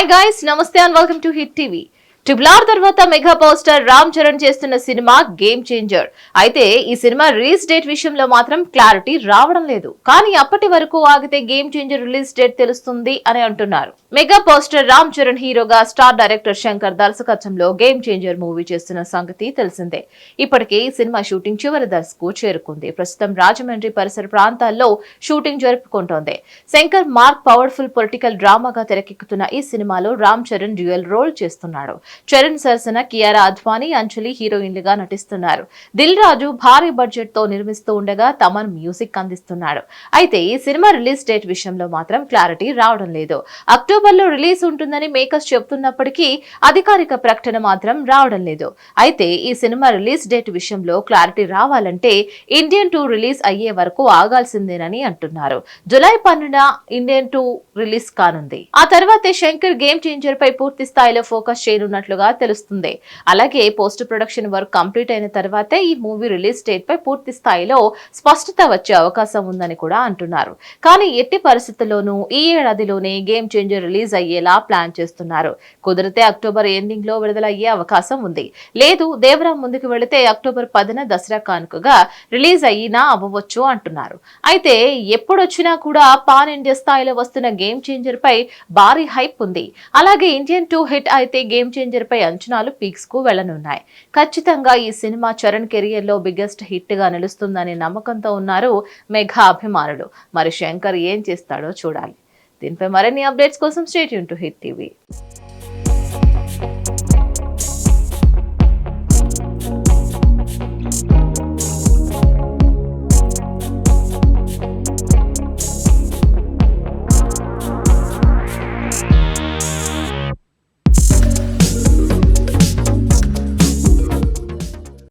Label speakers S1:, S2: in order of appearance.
S1: Hi guys, Namaste and welcome to Hit TV. Triple R తర్వాత mega poster Ram Charan చేస్తున్న cinema game changer అయితే ఈ cinema release date విషయంలో మాత్రం క్లారిటీ రావడం లేదు. కానీ అప్పటి వరకు ఆగితే గేమ్ చేంజర్ రిలీజ్ డేట్ తెలుస్తుంది అని అంటున్నారు. మెగా పోస్టర్ రామ్ చరణ్ హీరోగా స్టార్ డైరెక్టర్ శంకర్ దర్శకత్వంలో గేమ్ చేంజర్ మూవీ చేస్తున్న సంగతి తెలిసిందే. ఇప్పటికే ఈ సినిమా షూటింగ్ చివరి దశకు చేరుకుంది. ప్రస్తుతం రాజమండ్రి పరిసర ప్రాంతాల్లో షూటింగ్ జరుపుకుంటోంది. శంకర్ మార్క్ పవర్ఫుల్ పొలిటికల్ డ్రామాగా తెరకెక్కుతున్న ఈ సినిమాలో రామ్ చరణ్ డ్యూయల్ రోల్ చేస్తున్నాడు. చరణ్ సరసన కియారా అద్వానీ అంజలి హీరోయిన్లుగా నటిస్తున్నారు. దిల్ రాజు భారీ బడ్జెట్తో నిర్మిస్తూ ఉండగా తమన్ మ్యూజిక్ అందిస్తున్నాడు. అయితే ఈ సినిమా రిలీజ్ డేట్ విషయంలో మాత్రం క్లారిటీ రావడం లేదు. అక్టోబర్లో రిలీజ్ ఉంటుందని మేకర్స్ చెప్తున్నప్పటికీ అధికారిక ప్రకటన మాత్రం రావడం లేదు. అయితే ఈ సినిమా రిలీజ్ డేట్ విషయంలో క్లారిటీ రావాలంటే ఇండియన్ టూ రిలీజ్ అయ్యే వరకు ఆగాల్సిందేనని అంటున్నారు. జులై పన్నెండున ఇండియన్ టూ రిలీజ్ కానుంది. ఆ తర్వాతే శంకర్ గేమ్ చేంజర్ పై పూర్తి స్థాయిలో ఫోకస్ చేస్తున్నట్లుగా తెలుస్తుంది. అలాగే పోస్ట్ ప్రొడక్షన్ వర్క్ కంప్లీట్ అయిన తర్వాతే ఈ మూవీ రిలీజ్ డేట్ పై పూర్తి స్థాయిలో స్పష్టత వచ్చే అవకాశం ఉందని కూడా అంటున్నారు. కానీ ఎట్టి పరిస్థితుల్లోనూ ఈ ఏడాదిలోనే గేమ్ చేంజర్ రిలీజ్ అయ్యేలా ప్లాన్ చేస్తున్నారు. కుదిరితే అక్టోబర్ ఎండింగ్లో విడుదలయ్యే అవకాశం ఉంది. లేదు దేవరా ముందుకు వెళితే అక్టోబర్ పదిన దసరా కానుకగా రిలీజ్ అయినా అవ్వవచ్చు అంటున్నారు. అయితే ఎప్పుడొచ్చినా కూడా పాన్ ఇండియా స్థాయిలో వస్తున్న గేమ్ చేంజర్ పై భారీ హైప్ ఉంది. అలాగే ఇండియన్ టూ హిట్ అయితే గేమ్ చేంజర్ పై అంచనాలు పీక్స్కు వెళ్ళనున్నాయి. ఖచ్చితంగా ఈ సినిమా చరణ్ కెరియర్లో బిగ్గెస్ట్ హిట్గా నిలుస్తుందనే నమ్మకంతో ఉన్నారు మెగా అభిమానులు. మరి శంకర్ ఏం చేస్తాడో చూడాలి. దీనిపై మరిన్ని అప్డేట్స్ కోసం state Yoon to hit TV.